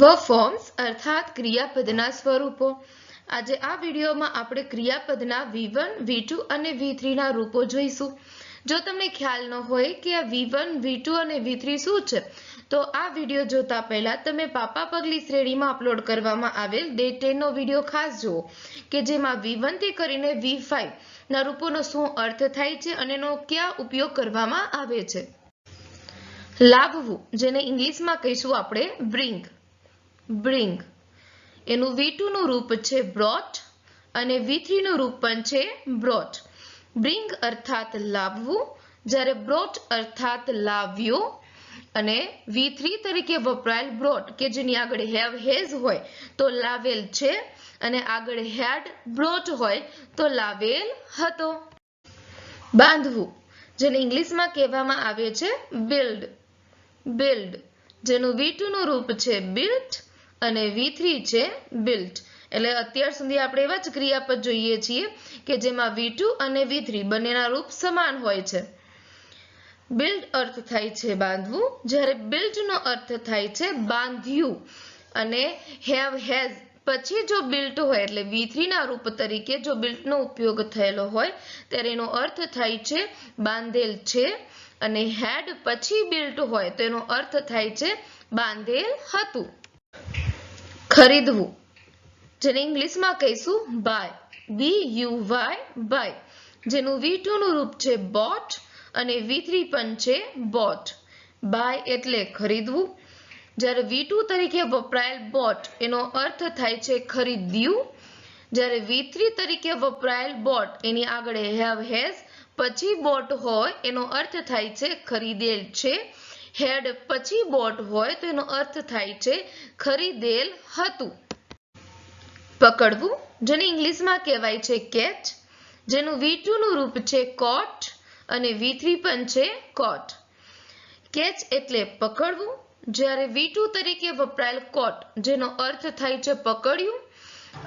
વ ફોર્મ્સ અર્થાત ક્રિયાપદના સ્વરૂપો. આજે આ વિડીયોમાં આપણે ક્રિયાપદના વી વન વી ટુ અને વી થ્રીના રૂપો જોઈશું. જો તમને ખ્યાલ ન હોય કે આ વી વન વી ટુ અને વી થ્રી શું છે, તો આ વીડિયો જોતા પહેલા તમે પાપા પગલી શ્રેણીમાં અપલોડ કરવામાં આવેલ ડે ટેનનો વીડિયો ખાસ જુઓ, કે જેમાં વી વનથી કરીને વી ફાઇવ ના રૂપોનો શું અર્થ થાય છે અને એનો ક્યાં ઉપયોગ કરવામાં આવે છે. લાવવું જેને ઇંગ્લિશમાં કહીશું આપણે બ્રિંગ બ્રિંગ એનું V2 નું રૂપ છે બ્રોટ અને V3 નું રૂપ પણ છે બ્રોટ બ્રિંગ અર્થાત લાવવું. જ્યારે બ્રોટ અર્થાત લાવ્યો અને વી થ્રી તરીકે વપરાયેલ બ્રોટ કે જેની આગળ હેવ હેઝ હોય તો લાવેલ છે અને આગળ હેડ બ્રોટ હોય તો લાવેલ હતો. બાંધવું, જેને ઇંગ્લિશમાં કહેવામાં આવે છે બિલ્ડ બિલ્ડ જેનું V2 નું રૂપ છે બિલ્ટ અને વી છે બિલ્ટ એટલે અત્યાર સુધી આપણે એવા જ ક્રિયાપદ જોઈએ છીએ કે જેમાં વી અને વી થ્રી બંનેના રૂપ સમાન હોય છે. બિલ્ડ અર્થ થાય છે બાંધવું. જ્યારે બિલ્ટનો અર્થ થાય છે બાંધ્યું. અને હેવ હેઝ પછી જો બિલ્ટ હોય એટલે વી થ્રીના રૂપ તરીકે જો બિલ્ટનો ઉપયોગ થયેલો હોય, ત્યારે એનો અર્થ થાય છે બાંધેલ છે. અને હેડ પછી બિલ્ટ હોય તો એનો અર્થ થાય છે બાંધેલ હતું. ખરીદવું. જેને ઇંગ્લિશમાં કહીશું buy B U Y buy જેનું વી નું રૂપ છે બોટ અને વી થ્રી પણ છે બોટ બાય એટલે ખરીદવું. જ્યારે વી ટુ તરીકે વપરાયેલ બોટ એનો અર્થ થાય છે ખરીદ્યું. જ્યારે વી થ્રી તરીકે વપરાયેલ બોટ એની આગળ હેવ હેઝ પછી બોટ હોય, એનો અર્થ થાય છે ખરીદેલ છે. હેડ પછી બોટ હોય તો એનો અર્થ થાય છે ખરીદેલ હતું. પકડવું, જેને ઇંગ્લિશમાં કહેવાય છે કેચ જેનું વી નું રૂપ છે કોટ અને વી થ્રી પણ છે કોટ કેચ એટલે પકડવું, જ્યારે વી ટુ તરીકે વપરાયેલ કોટ જેનો અર્થ થાય છે પકડ્યું,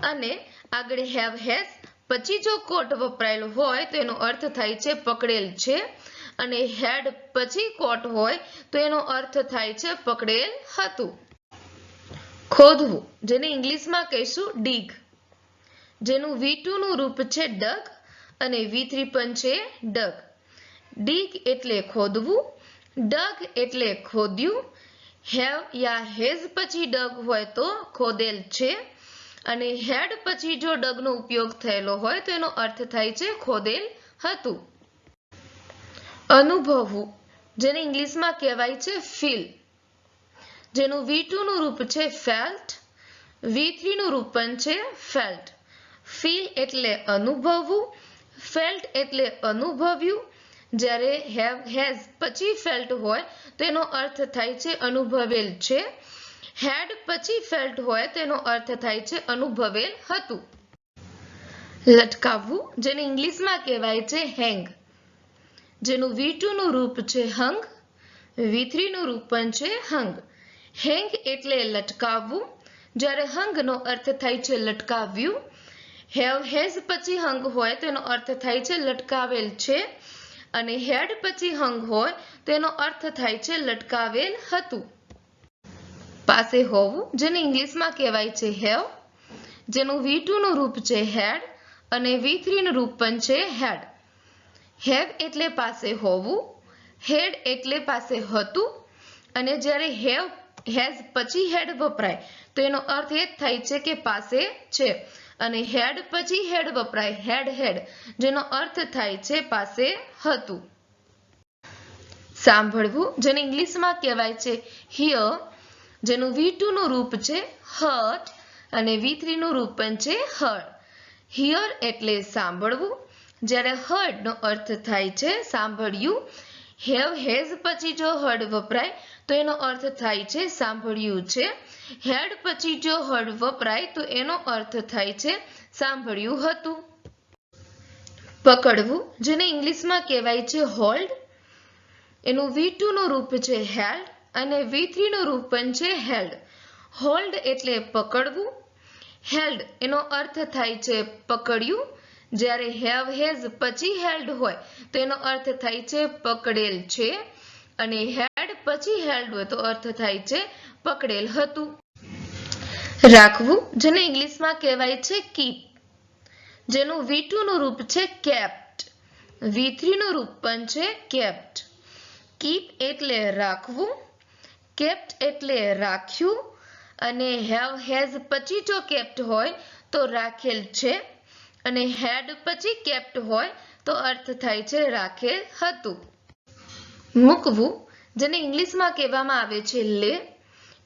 અને આગળ હેવ હેઝ પછી જો કોટ વપરાયેલો હોય તો એનો અર્થ થાય છે પકડેલ છે. અને હેડ પછી કોટ હોય તો એનો અર્થ થાય છે પકડેલ હતું. ખોદવું, જેને ઇંગ્લિશમાં કહીશું ડીગ. જેનું વી નું રૂપ છે ડગ અને વી થ્રી પણ ડગ. ડીગ એટલે ખોદવું, ડગ એટલે ખોદ્યું, હેવ યા હેઝ પછી ડગ હોય તો ખોદેલ છે. અને હેડ પછી જો ડગનો ઉપયોગ થયેલો હોય તો એનો અર્થ થાય છે ખોદેલ હતું. અનુભવવું, જેને ઇંગ્લિશમાં કહેવાય છે ફીલ જેનું વી નું રૂપ છે ફેલ્ટ વી નું પણ છે ફેલ્ટ ફીલ એટલે અનુભવવું ફેલ્ટ એટલે અનુભવ્યું. જ્યારે હેવ હેઝ પછી ફેલ્ટ હોય તો એનો અર્થ થાય છે અનુભવેલ છે. હેડ પછી ફેલ્ટ હોય તો એનો અર્થ થાય છે અનુભવેલ હતું. લટકાવવું, જેને ઇંગ્લિશમાં કહેવાય છે હેંગ જેનું વી નું રૂપ છે હંગ વી થ્રીનું રૂપ પણ છે હંગ. હેંગ એટલે લટકાવવું. જ્યારે હંગનો અર્થ થાય છે લટકાવ્યું, હેવ હેઝ પછી હંગ હોય તેનો અર્થ થાય છે લટકાવેલ છે, અને હેડ પછી હંગ હોય તેનો અર્થ થાય છે લટકાવેલ હતું. પાસે હોવું, જેને ઇંગ્લિશમાં કહેવાય છે હેવ, જેનું વી નું રૂપ છે હેડ, અને વી નું રૂપ પણ છે હેડ. હેવ એટલે પાસે હોવું, હેડ એટલે પાસે હતું, અને જ્યારે હેવ હેઝ પછી હેડ વપરાય, તો એનો અર્થ એ થાય છે કે પાસે છે. અને હેડ પછી હેડ વપરાય, હેડ હેડ, જેનો અર્થ થાય છે પાસે હતું. સાંભળવું, જેને ઇંગ્લિશમાં કહેવાય છે હિયર, જેનું વી નું રૂપ છે હર્ટ, અને વી થ્રી નું રૂપ પણ છે હર હિયર એટલે સાંભળવું જ્યારે હર્ડનો અર્થ થાય છે, સાંભળ્યું. હેવ હેઝ પછી જો હર્ડ વપરાય, તો એનો અર્થ થાય છે, સાંભળ્યું છે. હેડ પછી જો હર્ડ વપરાય, તો એનો અર્થ થાય છે, સાંભળ્યું હતું. પકડવું, જેને ઇંગ્લિશમાં કહેવાય છે હોલ્ડ. એનું વી નું રૂપ છે હેલ્ડ, અને વી નું રૂપ પણ છે હેલ્ડ. હોલ્ડ એટલે પકડવું. હેલ્ડ, એનો અર્થ થાય છે પકડ્યું. જ્યારે હેવ હેઝ પછી હેલ્ડ હોય, તો એનો અર્થ થાય છે પકડેલ છે. અને હેડ પછી હેલ્ડ હોય, તો અર્થ થાય છે પકડેલ હતું. રાખવું, જેને ઇંગ્લિશમાં કહેવાય છે કીપ જેનું વી નું રૂપ છે કેપ્ટ વી નું રૂપ પણ છે કેપ્ટ કીપ એટલે રાખવું કેપ્ટ એટલે રાખ્યું, અને હેવ હેઝ પછી જો કેપ્ટ હોય, તો રાખેલ છે અને હેડ પછી કેપ્ટ હોય તો અર્થ થાય છે રાખેલ હતું. મૂકવું, જેને ઇંગ્લિશમાં કહેવામાં આવે છે લે,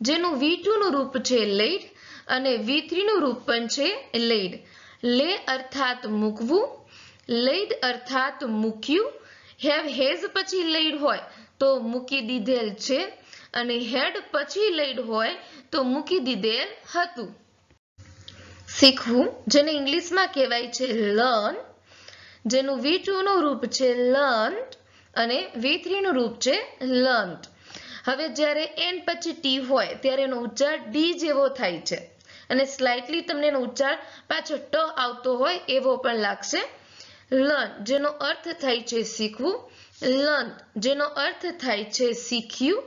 જેનું વી નું રૂપ છે લેડ અને વી નું રૂપ પણ છે લેડ લે અર્થાત મૂકવું લેડ અર્થાત મૂક્યું, હેવ હેઝ પછી લેડ હોય તો મૂકી દીધેલ છે અને હેડ પછી લેડ હોય તો મૂકી દીધેલ હતું. શીખવું, જેને ઇંગ્લિશમાં કહેવાય છે લર્ન, જેનું વી ટુનું રૂપ છે લર્ન અને વી થ્રીનું રૂપ છે લર્ન્ટ. હવે જ્યારે એન પછી ટી હોય, ત્યારે એનો ઉચ્ચાર ડી જેવો થાય છે. અને સ્લાઇટલી તમને એનો ઉચ્ચાર પાછો ટ આવતો હોય, એવો પણ લાગશે લર્ન, જેનો અર્થ થાય છે શીખવું, લર્ન, જેનો અર્થ થાય છે શીખ્યું,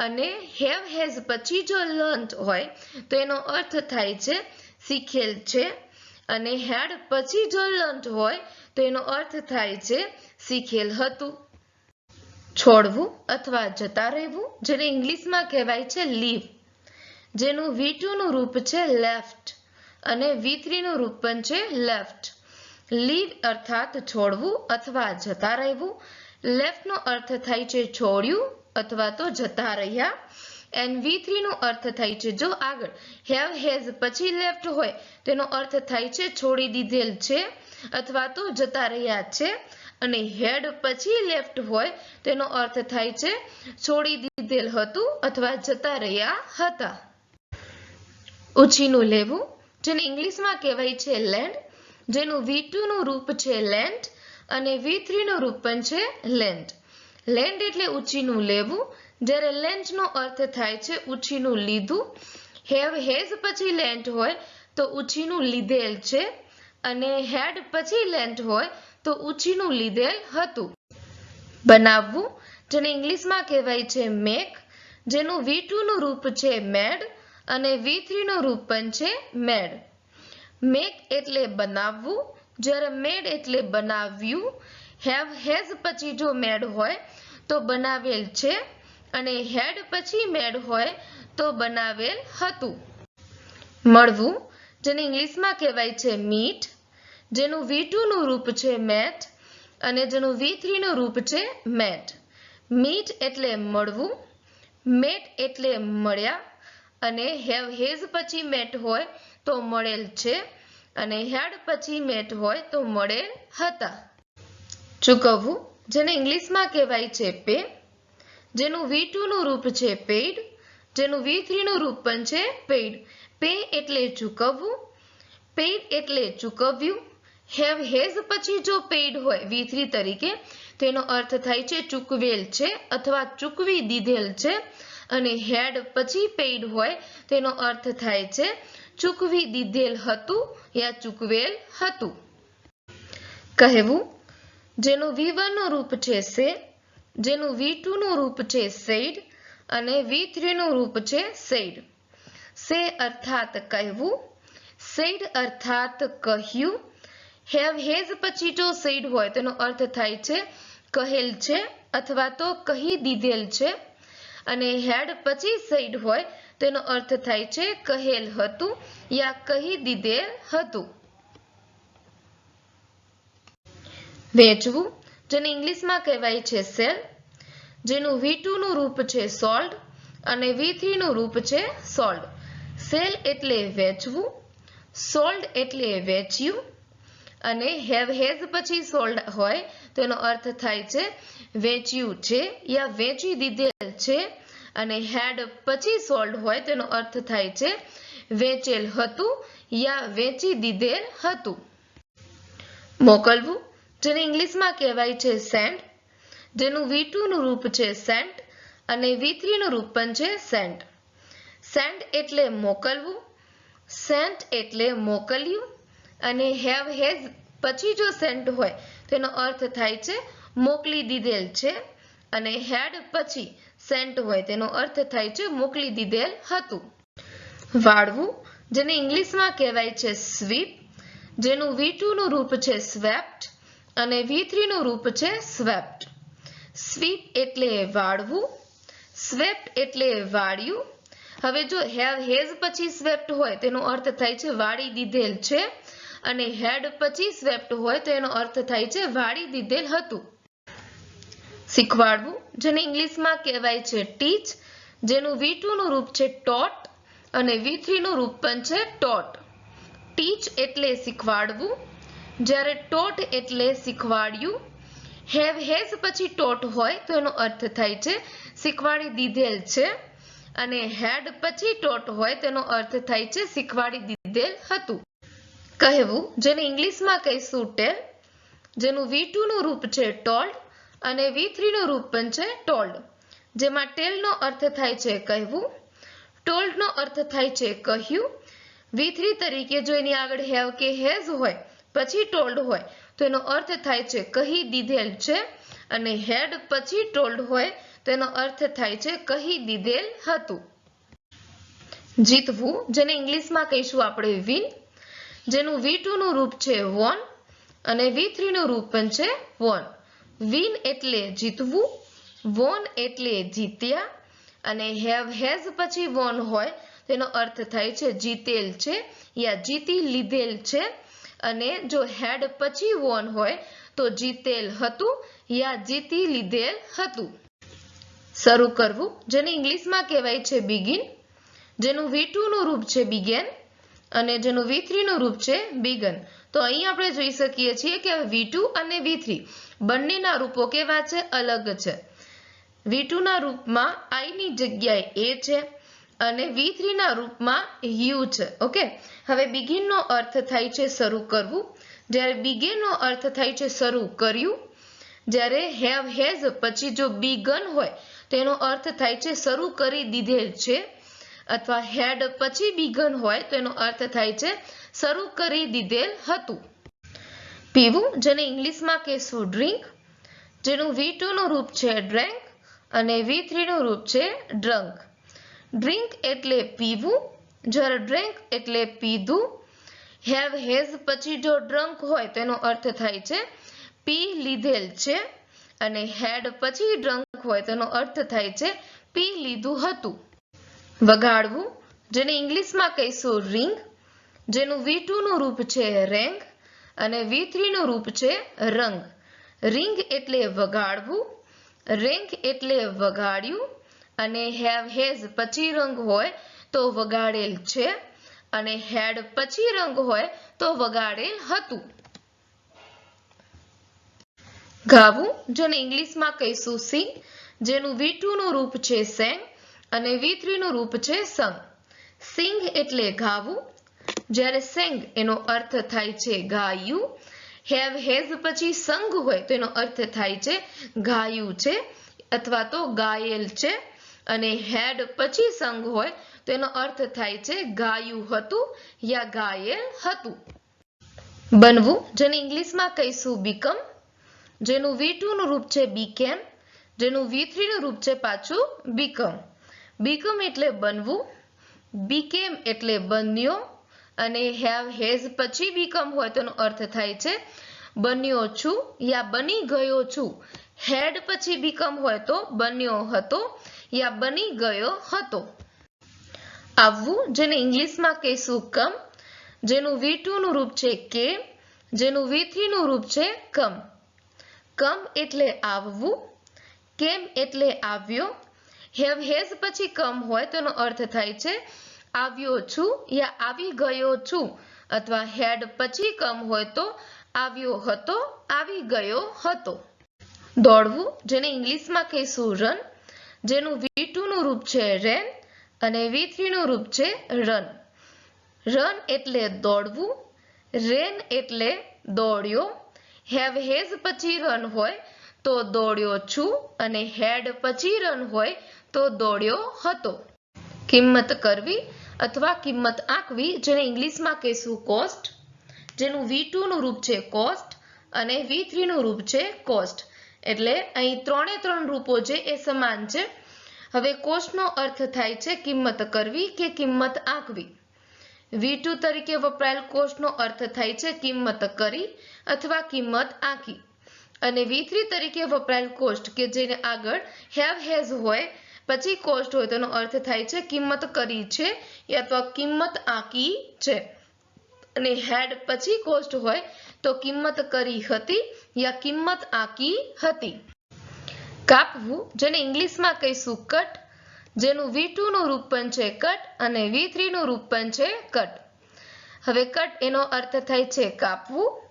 અને હેવ હેઝ પછી જો લર્ન હોય, તો એનો અર્થ થાય છે શીખેલ છે અને હેડ પછી જો હોય તો એનો અર્થ થાય છે શીખેલ હતું. છોડવું અથવા જતા રહેવું, જેને ઇંગ્લિશમાં કહેવાય છે લીવ, જેનું વી નું રૂપ છે લેફ્ટ અને વી નું રૂપ પણ છે લેફ્ટ. લીવ અર્થાત છોડવું અથવા જતા રહેવું. લેફ્ટ નો અર્થ થાય છે છોડ્યું અથવા તો જતા રહ્યા. એન્ડ વી નો અર્થ થાય છે, જો આગળ હેવ હેઝ પછી લેફ્ટ હોય, તેનો અર્થ થાય છે છોડી દીધેલ છે અથવા તો જતા રહ્યા છે. અને હેડ પછી લેફ્ટ હોય, તેનો અર્થ થાય છે છોડી દીધેલ હતું અથવા જતા રહ્યા હતા. ઉછીનું લેવું, જેને ઇંગ્લિશમાં કહેવાય છે લેન્ડ જેનું વી નું રૂપ છે લેન્ડ અને વી નું રૂપ પણ છે લેન્ડ લેન્ડ એટલે ઉછીનું લેવું જ્યારે લેન્ડનો અર્થ થાય છે ઉછીનું લીધું હેવ હેઝ પછી લેન્ટ હોય તો ઉછીનું લીધેલ છે અને હેડ પછી લેન્ટ હોય તો ઉછીનું લીધેલ હતું. બનાવવું, જેને ઇંગ્લિશમાં કહેવાય છે મેક જેનું વી નું રૂપ છે મેડ અને વી નું રૂપ પણ છે મેડ મેક એટલે બનાવવું, જ્યારે મેડ એટલે બનાવ્યું હેવ હેઝ પછી જો મેડ હોય તો બનાવેલ છે અને હેડ પછી મેડ હોય તો બનાવેલ હતું. મળવું, જેને ઇંગ્લિશમાં કહેવાય છે મીટ, જેનું વી નું રૂપ છે મેટ અને જેનું વી થ્રીનું રૂપ છે મેટ. મીટ એટલે મળવું, મેટ એટલે મળ્યા અને હેવ હેઝ પછી મેટ હોય તો મળેલ છે અને હેડ પછી મેટ હોય તો મળેલ હતા. ચૂકવવું, જેને ઇંગ્લિશમાં કહેવાય છે પે જેનું વી નું રૂપ છે પેઇડ, જેનું વી નું રૂપ પણ છે પેઇડ. પે એટલે ચૂકવવું, પેઇડ એટલે ચૂકવ્યું, હેવ હેઝ પછી જો પેઇડ હોય વી થ્રી તરીકે તેનો અર્થ થાય છે ચૂકવેલ છે અથવા ચૂકવી દીધેલ છે. અને હેડ પછી પેઇડ હોય તેનો અર્થ થાય છે ચૂકવી દીધેલ હતું યા ચૂકવેલ હતું. કહેવું, જેનું વી નું રૂપ છે સે જેનું વી ટુનું રૂપ છે સેડ અને વી થ્રીનું રૂપ છે સેડ. સે અર્થાત કહેવું, સેડ અર્થાત કહ્યું. હેવ હેઝ પછી જો સેડ હોય તેનો અર્થ થાય છે કહેલ છે અથવા તો કહી દીધેલ છે. અને હેડ પછી સેડ હોય તેનો અર્થ થાય છે કહેલ હતું યા કહી દીધેલ હતું. વેચવું. જેને ઇંગ્લિશમાં કહેવાય છે સેલ, જેનું વી નું રૂપ છે સોલ્ડ અને વી નું રૂપ છે સોલ્ડ સેલ એટલે વેચવું સોલ્ડ એટલે વેચ્યું અને હેવ હેઝ પછી સોલ્ડ હોય તેનો અર્થ થાય છે વેચ્યું છે યા વેચી દીધેલ છે અને હેડ પછી સોલ્ડ હોય તેનો અર્થ થાય છે વેચેલ હતું યા વેચી દીધેલ હતું. મોકલવું જેને ઇંગ્લિશમાં કહેવાય છે સેન્ટ, જેનું વી નું રૂપ છે સેન્ટ અને વી નું રૂપ પણ છે સેન્ટ. સેન્ટ એટલે મોકલવું, સેન્ટ એટલે મોકલ્યું અને હેવ હેઝ પછી જો સેન્ટ હોય તેનો અર્થ થાય છે મોકલી દીધેલ છે અને હેડ પછી સેન્ટ હોય તેનો અર્થ થાય છે મોકલી દીધેલ હતું. વાળવું, જેને ઇંગ્લિશમાં કહેવાય છે સ્વીપ, જેનું વી નું રૂપ છે સ્વેપ્ટ અને વી નું રૂપ છે સ્વેપ્ટ સ્વીપ એટલે વાળવું સ્વેપ્ટ એટલે વાળ્યું. હવે જો હેવ હેઝ પછી સ્વેપ્ટ હોય તેનો અર્થ થાય છે વાળી દીધેલ છે અને હેડ પછી સ્વેપ્ટ હોય તો એનો અર્થ થાય છે વાળી દીધેલ હતું. શીખવાડવું, જેને ઇંગ્લિશમાં કહેવાય છે ટીચ જેનું વી નું રૂપ છે ટોટ અને વી નું રૂપ પણ છે ટોટ ટીચ એટલે શીખવાડવું જ્યારે ટોટ એટલે શીખવાડ્યું, હેવ હેઝ પછી ટોટ હોય તો એનો અર્થ થાય છે શીખવાડી દીધેલ છે અને હેડ પછી ટોટ હોય તેનો અર્થ થાય છે શીખવાડી દીધેલ હતું. કહેવું, જેને ઇંગ્લિશમાં કહીશું ટેલ, જેનું વી નું રૂપ છે ટોલ્ડ અને વી નું રૂપ પણ છે ટોલ્ડ જેમાં ટેલનો અર્થ થાય છે કહેવું ટોલ્ડનો અર્થ થાય છે કહ્યું. વી થ્રી તરીકે જો એની આગળ હેવ કે હેઝ હોય પછી ટોલ્ડ હોય. તો એનો અર્થ થાય છે કહી દીધેલ છે અને હેડ પછી ટોલ્ડ હોય તેનો અર્થ થાય છે કહી દીધેલ હતું. જીતવું, જેને ઇંગ્લિશમાં કહીશું આપણે વિન જેનું વી નું રૂપ છે વોન અને વી નું રૂપ પણ છે વોન વિન એટલે જીતવું વોન એટલે જીત્યા અને હેવ હેઝ પછી વોન હોય તેનો અર્થ થાય છે જીતેલ છે યા જીતી લીધેલ છે અને જો હેડ પછી વોન હોય, તો જીતેલ હતું યા જીતી લીધેલ હતું. શરૂ કરવું, જેને ઇંગ્લિશમાં કહેવાય છે બિગિન જેનું વી નું રૂપ છે બિગેન અને જેનું વી નું રૂપ છે બિગન તો અહીં આપણે જોઈ શકીએ છીએ કે વી અને વી બંનેના રૂપો કેવા છે? અલગ છે. વી ના રૂપમાં આઈની જગ્યાએ એ છે અને વી ના રૂપમાં યુ છે, ઓકે? હવે બિગિનનો અર્થ થાય છે શરૂ કરવું. જ્યારે બિગેનનો અર્થ થાય છે શરૂ કર્યું, જ્યારે હેવ હેઝ પછી જો બીગન હોય તેનો અર્થ થાય છે શરૂ કરી દીધેલ છે, અથવા હેડ પછી બીગન હોય, તો એનો અર્થ થાય છે શરૂ કરી દીધેલ હતું. પીવું, જેને ઇંગ્લિશમાં કહેશું ડ્રિંક જેનું વી નું રૂપ છે ડ્રેન્ક અને વી નું રૂપ છે ડ્રંક ડ્રિંક એટલે પીવું. જ્યારે ડ્રિંક એટલે પીધું. હેવ હેઝ પછી જો ડ્રંક હોય તેનો અર્થ થાય છે, પી લીધેલ છે. અને હેડ પછી ડ્રંક હોય તેનો અર્થ થાય છે, પી લીધું હતું. વગાડવું, જેને ઇંગ્લિશમાં કહીશું રિંગ જેનું વી નું રૂપ છે રેંગ અને વી નું રૂપ છે રંગ. રિંગ એટલે વગાડવું, રેંગ એટલે વગાડ્યું અને હેવ હેઝ પછી રંગ હોય તો વગાડેલ છે. અને હેડ પછી રંગ હોય તો વગાડેલ હતું. ગાવું, જેને ઇંગ્લિશમાં કહીશું સિંગ જેનું વી નું રૂપ છે સેંગ અને વી નું રૂપ છે સંગ સિંગ એટલે ગાવું, જ્યારે સેંગ એનો અર્થ થાય છે ગાયું. હેવ હેઝ પછી સંગ હોય તો એનો અર્થ થાય છે ગાયું છે અથવા તો ગાયેલ છે. અને હેડ પછી સંઘ હોય, તો એનો અર્થ થાય છે ગાયું હતું યા ગાયેલ હતું. બનવું, જેને ઇંગ્લિશમાં કહીશું બીકમ, જેનું વી નું રૂપ છે બીકેમ, જેનું વી નું રૂપ છે પાછું બીકમ. બીકમ એટલે બનવું, બીકેમ એટલે બન્યો, અને હેવ હેઝ પછી બીકમ હોય તેનો અર્થ થાય છે બન્યો છું યા બની ગયો છું. હેડ પછી બીકમ હોય, તો બન્યો હતો યા બની ગયો હતો. આવવું જેને ઇંગ્લિશમાં કહીશું કમ, જેનું વી નું રૂપ છે કે, જેનું વી નું રૂપ છે કમ. કમ એટલે આવવું, કેમ એટલે આવ્યો, હેવ હેઝ પછી કમ હોય તેનો અર્થ થાય છે, આવ્યો છું યા આવી ગયો છું, અથવા હેડ પછી કમ હોય તો આવ્યો હતો, આવી ગયો હતો. દોડવું જેને ઇંગ્લિશમાં કહીશું રન જેનું વી નું રૂપ છે રેન અને વી નું રૂપ છે રન. રન એટલે દોડવું, રેન એટલે દોડ્યો. હેવ હેઝ પછી રન હોય તો દોડ્યો છું અને હેડ પછી રન હોય તો દોડ્યો હતો. કિંમત કરવી અથવા કિંમત આંકવી જેને ઇંગ્લિશમાં કહેશું કોસ્ટ, જેનું વી નું રૂપ છે કોસ્ટ અને વી નું રૂપ છે કોસ્ટ. એટલે અહીં ત્રણે ત્રણ રૂપો છે એ સમાન છે. હવે કોસ્ટનો અર્થ થાય છે કિંમત કરવી કે કિંમત આંકવી? વી તરીકે વપરાયેલ કોષનો અર્થ થાય છે કિંમત કરી અથવા કિંમત આંકી. અને વી તરીકે વપરાયેલ કોષ્ટ કે જેને આગળ હેવ હેઝ હોય, પછી કોષ્ટ હોય તેનો અર્થ થાય છે કિંમત કરી છે અથવા કિંમત આંકી છે. અને હેડ પછી કોસ્ટ હોય તો કિંમત કરી હતી યા કિંમત આંકી હતી? કાપવું, જેને ઇંગ્લિશમાં કહીશું કટ, જેનું વી નું રૂપ પણ છે કટ અને વી થ્રીનું રૂપ પણ છે કટ. હવે કટ એનો અર્થ થાય છે કાપવું.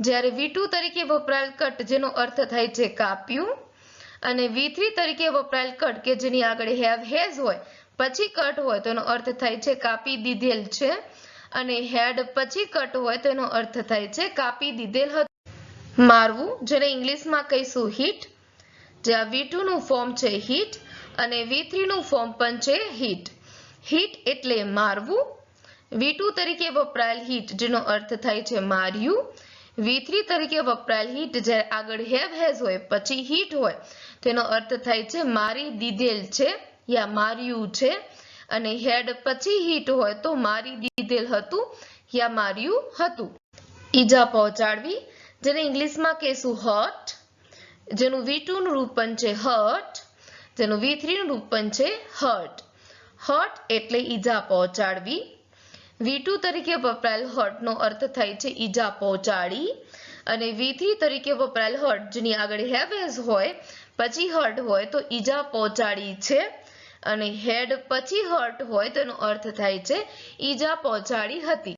જ્યારે વી તરીકે વપરાયેલ કટ, જેનો અર્થ થાય છે કાપ્યું. અને વી થ્રી તરીકે વપરાયેલ કટ, કે જેની આગળ હેવ હેઝ હોય, પછી કટ હોય, તો એનો અર્થ થાય છે કાપી દીધેલ છે. અને હેડ પછી કટ હોય તેનો અર્થ થાય છે કાપી દીધેલ હતું. મારવું, જેને ઇંગ્લિશમાં કહીશું હિટ જે આ વી નું ફોર્મ છે હિટ અને વી થ્રીનું ફોર્મ પણ છે હિટ હિટ એટલે મારવું. વી ટુ તરીકે વપરાયેલ હિટ જેનો અર્થ થાય છે માર્યું. વી થ્રી તરીકે વપરાયેલ હિટ જ્યારે આગળ હેવ હેઝ હોય, પછી હિટ હોય, તેનો અર્થ થાય છે મારી દીધેલ છે યા માર્યું છે. અને હેડ પછી હિટ હોય તો મારી દીધેલ હતું યા માર્યું હતું. ઈજા પહોંચાડવી, જેને ઇંગ્લિશમાં કહેશું હર્ટ જેનું વી નું રૂપ પણ છે હર્ટ જેનું વી થ્રીનું રૂપ પણ છે હર્ટ હર્ટ એટલે ઈજા પહોંચાડવી. વી ટુ તરીકે વપરાયેલ હર્ટનો અર્થ થાય છે ઈજા પહોંચાડી અને વી તરીકે વપરાયેલ હર્ટ જેની આગળ હેવેઝ હોય, પછી હર્ટ હોય તો ઈજા પહોંચાડી છે. અને હેડ પછી હર્ટ હોય તેનો અર્થ થાય છે ઈજા પહોંચાડી હતી.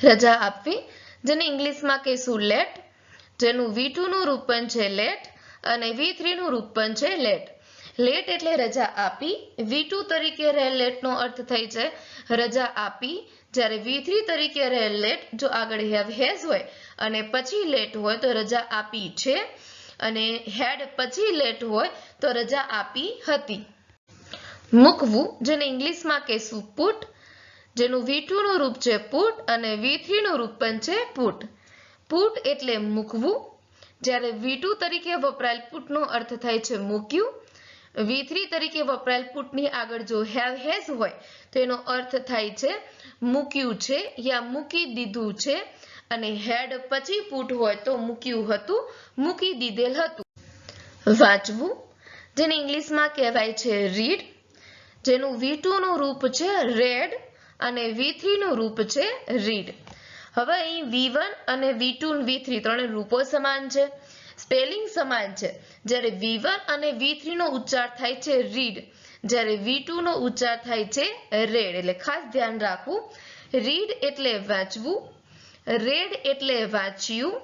રજા આપવી, જેને ઇંગ્લિશમાં કહીશું લેટ જેનું વી નું રૂપ છે લેટ અને વી થ્રીનું રૂપ પણ છે લેટ લેટ એટલે રજા આપી, વી ટુ તરીકે રહેલ લેટનો અર્થ થાય છે રજા આપી, જ્યારે વી થ્રી તરીકે રહેલ લેટ જો આગળ હેવ હેઝ હોય અને પછી લેટ હોય તો રજા આપી છે અને હેડ પછી લેટ હોય તો રજા આપી હતી. મૂકવું, જેને ઇંગ્લિશમાં કહેશું પુટ જેનું વી નું રૂપ છે પુટ અને વી થ્રીનું રૂપ પણ છે પુટ પુટ એટલે મૂકવું, જ્યારે વી ટુ તરીકે વપરાયેલ પુટનો અર્થ થાય છે મૂક્યું. વી થ્રી તરીકે વપરાયેલ પુટની આગળ જો હેવ હેઝ હોય, તો એનો અર્થ થાય છે મૂક્યું છે યા મૂકી દીધું છે. અને હેડ પછી પુટ હોય તો મૂક્યું હતું, મૂકી દીધેલ હતું. વાંચવું, જેને ઇંગ્લિશમાં કહેવાય છે રીડ જેનું V2 નું રૂપ છે રેડ અને V3 નું રૂપ છે રીડ હવે અહીં V1 અને વી ટુ વી થ્રી ત્રણે રૂપો સમાન છે. સ્પેલિંગ સમાન છે. જ્યારે V1 અને V3 નો ઉચ્ચાર થાય છે રીડ જ્યારે V2 નો ઉચ્ચાર થાય છે રેડ એટલે ખાસ ધ્યાન રાખવું. રીડ એટલે વાંચવું. રેડ એટલે વાંચ્યું.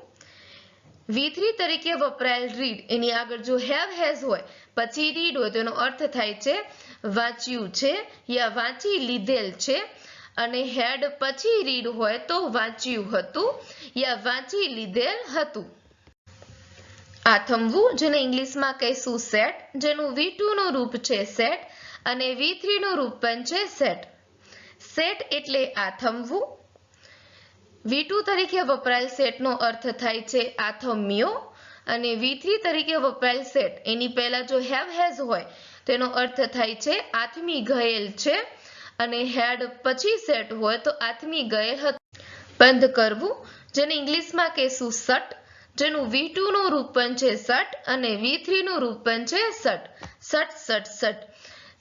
વી થ્રી તરીકે વપરાયેલ રીડ એની આગળ જો હેવ હેઝ હોય, પછી રીડ હોય, તો એનો અર્થ થાય છે વાંચ્યું છે યા વાંચી લીધેલ છે અને હેડ પછી રીડ હોય તો વાંચ્યું હતું યા વાંચી લીધેલ હતું. આથમવું જેને ઇંગ્લિશમાં કહીશું સેટ, જેનું વી નું રૂપ છે સેટ અને વી થ્રીનું રૂપ પણ છે સેટ. સેટ એટલે આથમવું વી ટુ તરીકે વપરાયેલ સેટનો અર્થ થાય છે આથમ્યો અને વી થ્રી તરીકે વપરાયેલ સેટ. એની પહેલા જો હેવ હેઝ હોય તેનો અર્થ થાય છે આથમી ગયેલ છે અને હેડ પછી સેટ હોય તો આથમી ગયેલ બંધ કરવું, જેને ઇંગ્લિશમાં કહેશું સટ, જેનું વી નું રૂપન છે સટ અને વી થ્રીનું રૂપ પણ છે સટ. સટ સટ સટ.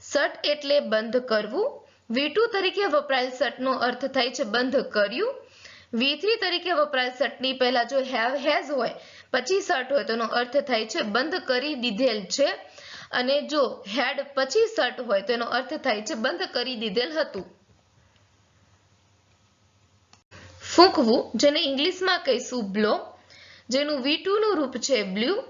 સટ એટલે બંધ કરવું. વી તરીકે વપરાયેલ સટનો અર્થ થાય છે બંધ કર્યું. વી થ્રી તરીકે વપરાયેલ સટની પહેલા જો હેવ હેઝ હોય, પછી સટ હોય, તેનો અર્થ થાય છે બંધ કરી દીધેલ છે. અને જો હેડ પછી સટ હોય તેનો અર્થ થાય છે બંધ કરી દીધેલ હતું. ફૂંકવું, જેને ઇંગ્લિશમાં કહીશું બ્લો, જેનું વી નું રૂપ છે બ્લુ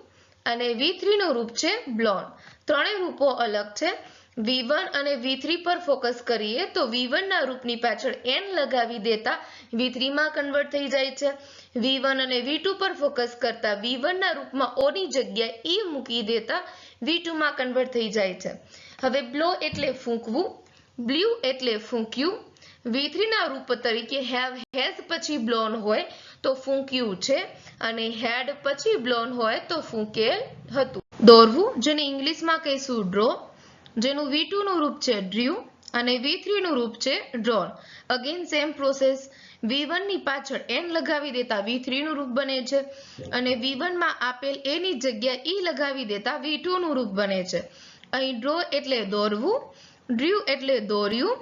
અને વી નું રૂપ છે બ્લોન ત્રણેય રૂપો અલગ છે. વી અને વી પર ફોકસ કરીએ તો વી વનના રૂપની પાછળ એન લગાવી દેતા વી થ્રીમાં કન્વર્ટ થઈ જાય છે. વી અને વી પર ફોકસ કરતા વી વનના રૂપમાં ઓની જગ્યાએ ઈ મૂકી દેતા વી ટુમાં કન્વર્ટ થઈ જાય છે. હવે બ્લો એટલે ફૂંકવું બ્લ્યુ એટલે ફૂંક્યું વી થ્રીના રૂપ તરીકે હેવ હેઝ પછી બ્લોન હોય તો ફૂંક્યું છે અને હેડ પછી બ્લોન હોય તો ફૂંકેલ હતું. દોરવું, જેને ઇંગ્લિશમાં કહીશું ડ્રો જેનું વી નું રૂપ છે ડ્ર્યુ અને વી થ્રીનું રૂપ છે drawn again same process V વનની પાછળ એન લગાવી દેતા વી થ્રીનું રૂપ બને છે. અને વી વનમાં આપેલ એની જગ્યા ઈ લગાવી દેતા વી ટુનું રૂપ બને છે. અહીં ડ્રો એટલે દોરવું ડ્રીવ એટલે દોર્યું,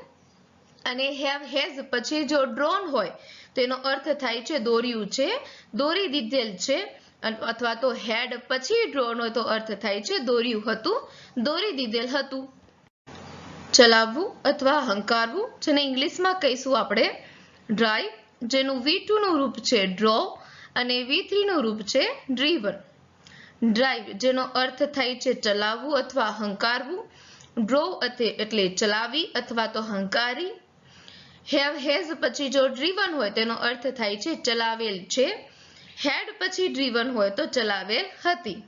અને હેવ હેઝ પછી જો ડ્રોન હોય તેનો અર્થ થાય છે દોર્યું છે, દોરી દીધેલ છે અથવા તો હેડ પછી ડ્રોન હોય તો અર્થ થાય છે દોર્યું હતું, દોરી દીધેલ હતું. ચલાવવું અથવા હંકારવું જેને ઇંગ્લિશમાં કહીશું આપણે ડ્રાઈવ જેનું વી નું રૂપ છે ડ્રો અને વી નું રૂપ છે ડ્રીવન ડ્રાઈવ જેનો અર્થ થાય છે ચલાવવું અથવા હંકારવું. ડ્રો એટલે ચલાવી અથવા તો હંકારી. હેવ હેઝ પછી જો ડ્રીવન હોય તેનો અર્થ થાય છે ચલાવેલ છે. હેડ પછી ડ્રીવન હોય તો ચલાવેલ હતી.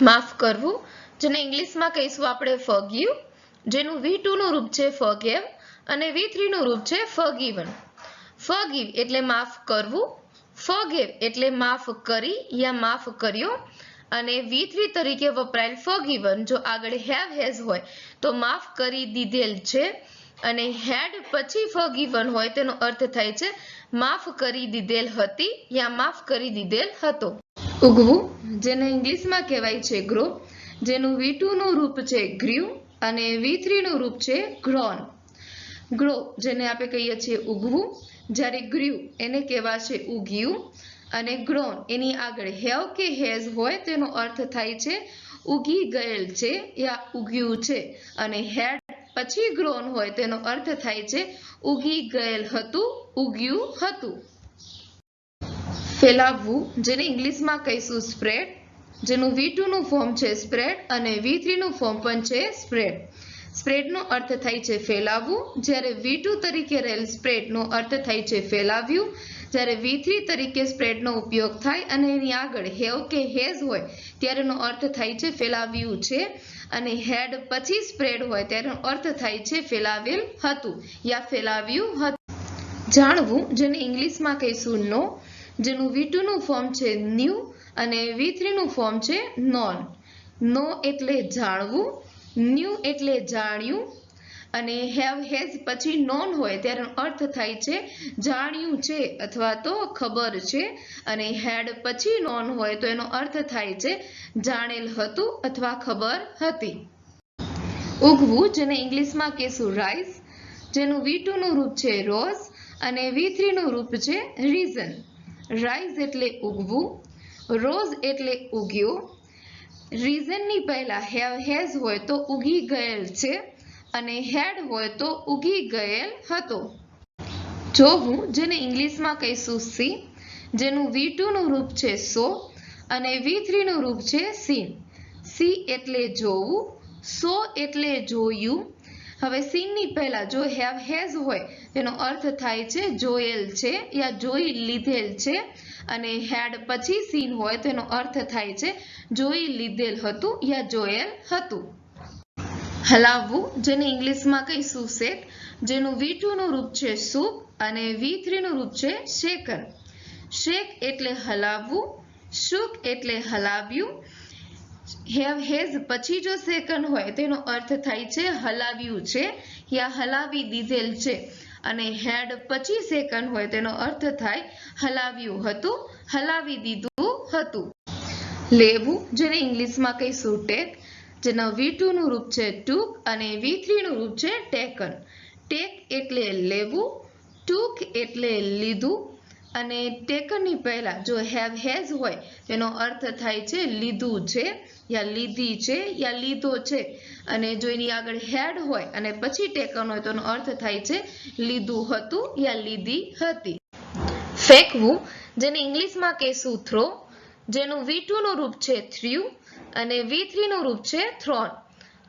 માફ કરવું, જેને ઇંગ્લિશમાં કહીશું આપણે ફગીવ જેનું વી નું રૂપ છે ફગેવ અને વી નું રૂપ છે ફગીવન. ફગીવ એટલે માફ કરવું ફગેવ એટલે માફ કરી યા માફ કર્યો અને વી થ્રી તરીકે વપરાયેલ ફગીવન જો આગળ હેવ હેઝ હોય, તો માફ કરી દીધેલ છે. અને હેડ પછી ફગીવન હોય, તેનો અર્થ થાય છે માફ કરી દીધેલ હતી યા માફ કરી દીધેલ હતો. ઉગવું, જેને ઇંગ્લિશમાં કહેવાય છે ગ્રો, જેનું વી નું રૂપ છે ગ્રીવ અને વી નું રૂપ છે ગ્રોન ગ્રો, જેને આપણે કહીએ છીએ ઉગવું જ્યારે ગ્રીવ એને કહેવાશે ઉગ્યું અને ગ્રોન એની આગળ હેવ કે હેઝ હોય તેનો અર્થ થાય છે ઉગી ગયેલ છે યા ઉગ્યું છે. અને હેડ પછી ગ્રોન હોય તેનો અર્થ થાય છે ઉગી ગયેલ હતું, ઉગ્યું હતું. ફેલાવવું, જેને ઇંગ્લિશમાં કહીશું સ્પ્રેડ, જેનું વી નું ફોર્મ છે સ્પ્રેડ અને વી નું ફોર્મ પણ છે સ્પ્રેડ. સ્પ્રેડનો અર્થ થાય છે ફેલાવવું. જ્યારે વી ટુ તરીકે રહેલ સ્પ્રેડનો અર્થ થાય છે ફેલાવ્યું. જ્યારે વી થ્રી તરીકે સ્પ્રેડનો ઉપયોગ થાય અને એની આગળ હેવ કે હેઝ હોય, ત્યારે એનો અર્થ થાય છે ફેલાવ્યું છે. અને હેડ પછી સ્પ્રેડ હોય ત્યારેનો અર્થ થાય છે ફેલાવેલ હતું યા ફેલાવ્યું હતું. જાણવું, જેને ઇંગ્લિશમાં કહીશું નો, જેનું વી નું ફોર્મ છે ન્યૂ અને વી થ્રીનું ફોર્મ છે નોન નો એટલે જાણવું. ન્યૂ એટલે જાણ્યું અને હેવ હેઝ પછી નોન હોય ત્યારે અર્થ થાય છે જાણ્યું છે અથવા તો ખબર છે અને હેડ પછી નોન હોય તો એનો અર્થ થાય છે જાણેલ હતું અથવા ખબર હતી. ઉગવું, જેને ઇંગ્લિશમાં કહેશું રાઈસ જેનું વી નું રૂપ છે રોઝ અને વી નું રૂપ છે રીઝન રાઈઝ એટલે ઉગવું રોઝ એટલે ઉગ્યો રીઝનની પહેલાં હેવ હેઝ હોય તો ઉગી ગયેલ છે અને હેડ હોય તો ઉગી ગયેલ હતો. જોવું જેને ઇંગ્લિશમાં કહીશું સી જેનું વી નું રૂપ છે સો અને વી થ્રીનું રૂપ છે સીન સી એટલે જોવું સો એટલે જોયું હવે સીનની પહેલાં જો હેવ હેઝ હોય, તેનો અર્થ થાય છે જોયેલ છે યા જોઈ લીધેલ છે. અને હેડ પછી સીન હોય, તેનો અર્થ થાય છે જોઈ લીધેલ હતું યા જોયેલ હતું. હલાવવું, જેને ઇંગ્લિશમાં કહીશું શેક, જેનું વી નું રૂપ છે સૂપ અને વી થ્રીનું રૂપ છે શેકર. શેક એટલે હલાવવું શુક એટલે હલાવ્યું હેવ હેઝ પછી જો સેકન્ડ હોય, તેનો અર્થ થાય છે હલાવ્યું છે, યા હલાવી દીધેલ છે. અને હેડ પછી સેકન્ડ હોય, તેનો અર્થ થાય હલાવ્યું હતું, હલાવી દીધું હતું. લેવું, જેને ઇંગ્લિશમાં કહીશું ટેક જેના વી નું રૂપ છે ટૂક અને વી નું રૂપ છે ટેકન. ટેક એટલે લેવું, ટૂક એટલે લીધું અને ટેકનની પહેલાં જો હેવ હેઝ હોય, તેનો અર્થ થાય છે લીધું છે યા લીધી છે યા લીધો છે. અને જો એની આગળ હેડ હોય અને પછી ટેકન હોય, તેનો અર્થ થાય છે લીધું હતું યા લીધી હતી. ફેંકવું, જેને ઇંગ્લિશમાં કહેશું થ્રો જેનું વી નું રૂપ છે થ્રીયુ અને વી નું રૂપ છે થ્રોન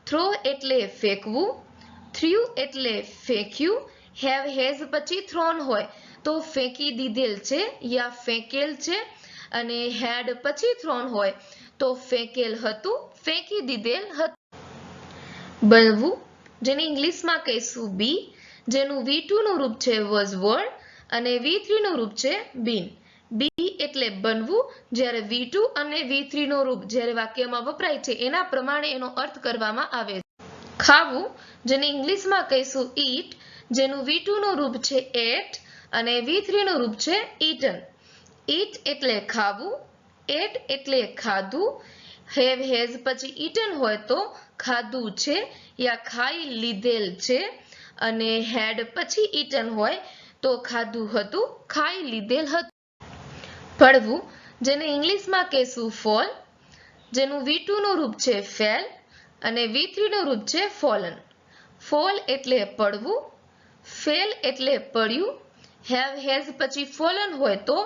થ્રો એટલે ફેંકવું થ્રીયુ એટલે ફેંક્યું હેવ હેઝ પછી થ્રોન હોય. તો ફેંકી દીધેલ છે યા ફેંકેલ છે અને હેડ પછી થ્રોન હોય તો ફેંકેલ હતું, ફેંકી દીધેલ હતું. બનવું, જેને ઇંગ્લિશમાં કહીશું બી, જેનું વી નું રૂપ છે વોઝ વર્ડ અને વી નું રૂપ છે બીન. બી એટલે બનવું, જ્યારે વી ટુ અને વી નું રૂપ જ્યારે વાક્યમાં વપરાય છે, એના પ્રમાણે એનો અર્થ કરવામાં આવે છે. ખાવું, જેને ઇંગ્લિશમાં કહીશું ઈટ, જેનું વી નું રૂપ છે એટ અને વી નું રૂપ છે ઈટન. ઈટ એટલે ખાવું, એટ એટલે ખાધું, હેવ હેઝ પછી ઈટન હોય તો ખાધું છે યા ખાઈ લીધેલ છે અને હેડ પછી ઈટન હોય તો ખાધું હતું, ખાઈ લીધેલ હતું. પડવું, જેને ઇંગ્લિશમાં કહેશું ફોલ, જેનું વી નું રૂપ છે ફેલ અને વી નું રૂપ છે ફોલન. ફોલ એટલે પડવું, ફેલ એટલે પડ્યું હેવ હેઝ પછી ફોલન હોય તો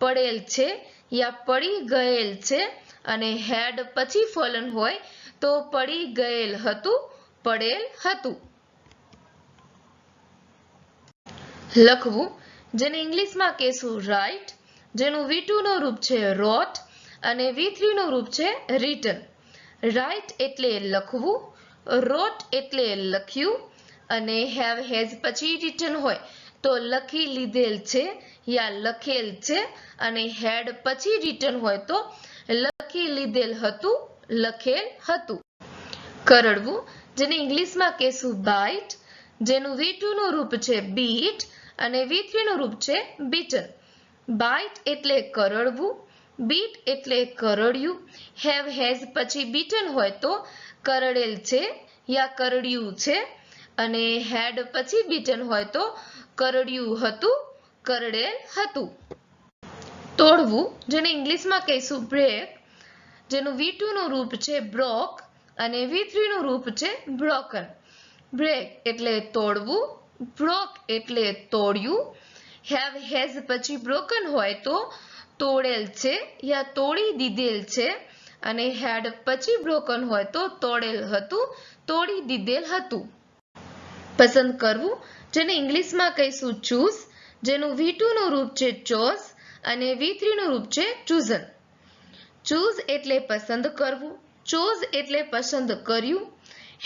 પડેલ છે યા પડી ગયેલ છે અને હેડ પછી ફોલન હોય તો પડી ગયેલ હતું, પડેલ હતું. લખવું. જેને ઇંગ્લિશમાં કહેશું રાઇટ જેનું વી નું રૂપ છે રોટ અને વી નું રૂપ છે રિટર્ન રાઇટ એટલે લખવું રોટ એટલે લખ્યું અને હેવ હેઝ પછી રિટર્ન હોય. તો લખી લીધેલ છે યા લખેલ છે અને હેડ પછી રિટર્ન હોય તો લખી લીધેલ હતું, લખેલ હતું. કરડવું, જેને ઇંગ્લિશમાં કહેશું બાઇટ જેનું વી નું રૂપ છે બીટ અને વી નું રૂપ છે બીટન બાઇટ એટલે કરડવું બીટ એટલે કરડ્યું. હેવ હેઝ પછી બીટન હોય તો કરડેલ છે યા કરડ્યું છે અને હેડ પછી બીટન હોય તો કરડ્યું હતું, કરડેલ હતું. તોડવું, જેને ઇંગ્લિશમાં કહીશું બ્રેક જેનું વી નું રૂપ છે બ્રોક અને વી નું રૂપ છે બ્રોકન. બ્રેક એટલે તોડવું, બ્રોક એટલે તોડ્યું. હેવ હેઝ પછી બ્રોકન હોય તો તોડેલ છે યા તોડી દીધેલ છે અને હેડ પછી બ્રોકન હોય તો તોડેલ હતું, તોડી દીધેલ હતું. પસંદ કરવું, જેને ઇંગ્લિશમાં કહીશું ચૂઝ જેનું વી નું રૂપ છે ચોસ અને વી નું રૂપ છે ચૂઝન ચૂઝ એટલે પસંદ કરવું ચોઝ એટલે પસંદ કર્યું.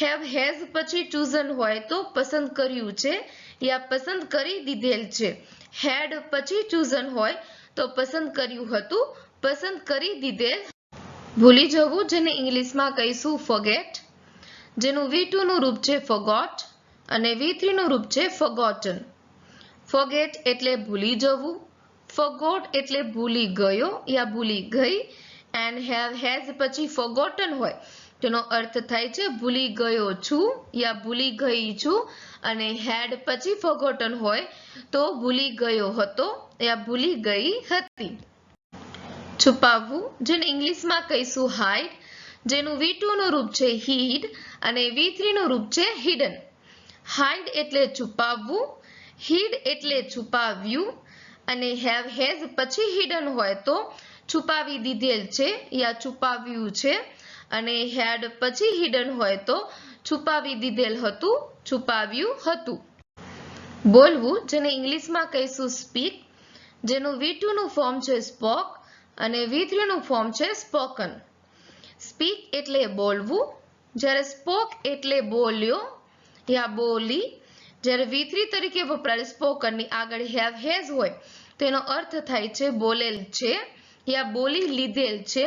હેવ હેઝ પછી ચૂઝન હોય તો પસંદ કર્યું છે યા પસંદ કરી દીધેલ છે. હેડ પછી ચૂઝન હોય તો પસંદ કર્યું હતું, પસંદ કરી દીધેલ. ભૂલી જવું, જેને ઇંગ્લિશમાં કહીશું ફોગેટ જેનું વી નું રૂપ છે ફોગોટ અને વી થ્રીનું રૂપ છે ફોગોટન ફોગેટ એટલે ભૂલી જવું. ફોગોટ એટલે ભૂલી ગયો યા ભૂલી ગઈ. એન્ડ હેવ હેઝ પછી ફોગોટન હોય. તેનો અર્થ થાય છે ભૂલી ગયો છું યા ભૂલી ગઈ છું. અને હેડ પછી ફોગોટન હોય તો ભૂલી ગયો હતો યા ભૂલી ગઈ હતી. છુપાવવું, જેને ઇંગ્લિશમાં કહીશું હાઇડ જેનું વી નું રૂપ છે હીડ અને વી નું રૂપ છે હિડન હાઇડ એટલે છુપાવવું હિડ એટલે છુપાવ્યું, અને હેવ હેઝ પછી હિડન હોય તો છુપાવી દીધેલ છે, યા છુપાવ્યું છે, અને હેડ પછી હિડન હોય તો છુપાવી દીધેલ હતું, છુપાવ્યું હતું. બોલવું, જેને ઇંગ્લિશમાં કહીશું સ્પીક જેનું વી નું ફોર્મ છે સ્પોક અને વી નું ફોર્મ છે સ્પોકન સ્પીક એટલે બોલવું, જ્યારે સ્પોક એટલે બોલ્યો યા બોલી જ્યારે વી તરીકે વપરાયેલ સ્પોકનની આગળ હેવ હેઝ હોય, તેનો અર્થ થાય છે બોલેલ છે યા બોલી લીધેલ છે,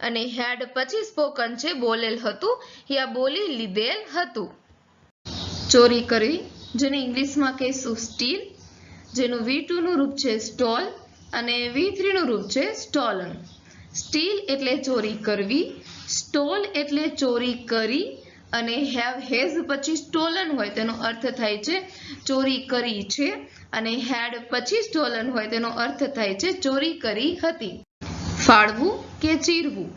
અને હેડ પછી સ્પોકન છે બોલેલ હતું યા બોલી લીધેલ હતું. ચોરી કરવી જેને ઇંગ્લિશમાં કહીશું સ્ટીલ, જેનું વી નું રૂપ છે સ્ટોલ, અને વી નું રૂપ છે સ્ટોલન. સ્ટીલ એટલે ચોરી કરવી, સ્ટોલ એટલે ચોરી કરી અને હેવ હેઝ પછી સ્ટોલન હોય તેનો અર્થ થાય છે ચોરી કરી છે અને હેડ પછી સ્ટોલન હોય તેનો અર્થ થાય છે ચોરી કરી હતી. ફાળવું કે ચીરવું?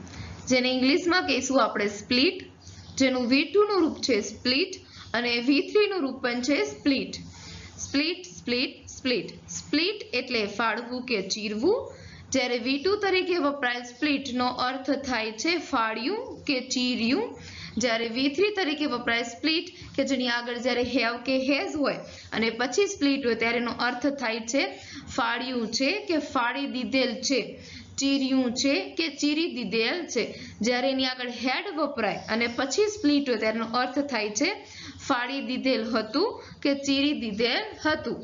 જેને ઇંગ્લિશમાં કહીશું આપણે સ્પ્લિટ જેનું વી નું રૂપ છે સ્પ્લિટ અને વી નું રૂપ પણ છે split split split split split એટલે ફાળવું કે ચીરવું. જ્યારે વી તરીકે વપરાય સ્પ્લિટનો અર્થ થાય છે ફાળ્યું કે ચીર્યું. જ્યારે વી તરીકે વપરાય સ્પ્લિટ કે જેની આગળ જ્યારે હેવ કે હેઝ હોય, અને પછી સ્પ્લિટ હોય ત્યારે એનો અર્થ થાય છે ફાળ્યું છે કે ફાળી દીધેલ છે, ચીર્યું છે કે ચીરી દીધેલ છે. જ્યારે એની આગળ હેડ વપરાય અને પછી સ્પ્લિટ હોય, ત્યારનો અર્થ થાય છે ફાડી દીધેલ હતું કે ચીરી દીધેલ હતું.